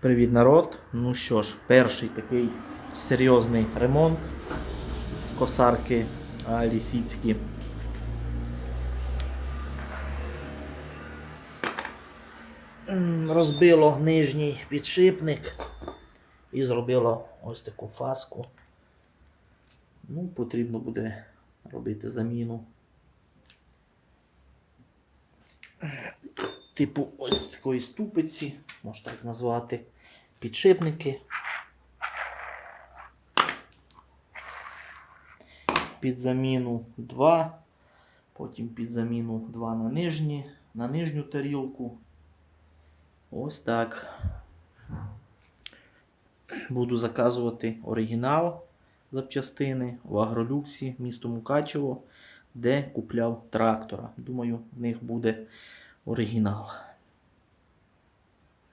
Привіт, народ! Ну що ж, перший такий серйозний ремонт косарки лісіцькі. Розбило нижній підшипник і зробило ось таку фаску. Ну, потрібно буде робити заміну. Типу ось такої ступиці, можна так назвати, підшипники. Під заміну 2, потім під заміну 2 на нижні, на нижню тарілку. Ось так. Буду заказувати оригінал запчастини в Агролюксі, місто Мукачево, де купляв трактора. Думаю, в них буде оригінал.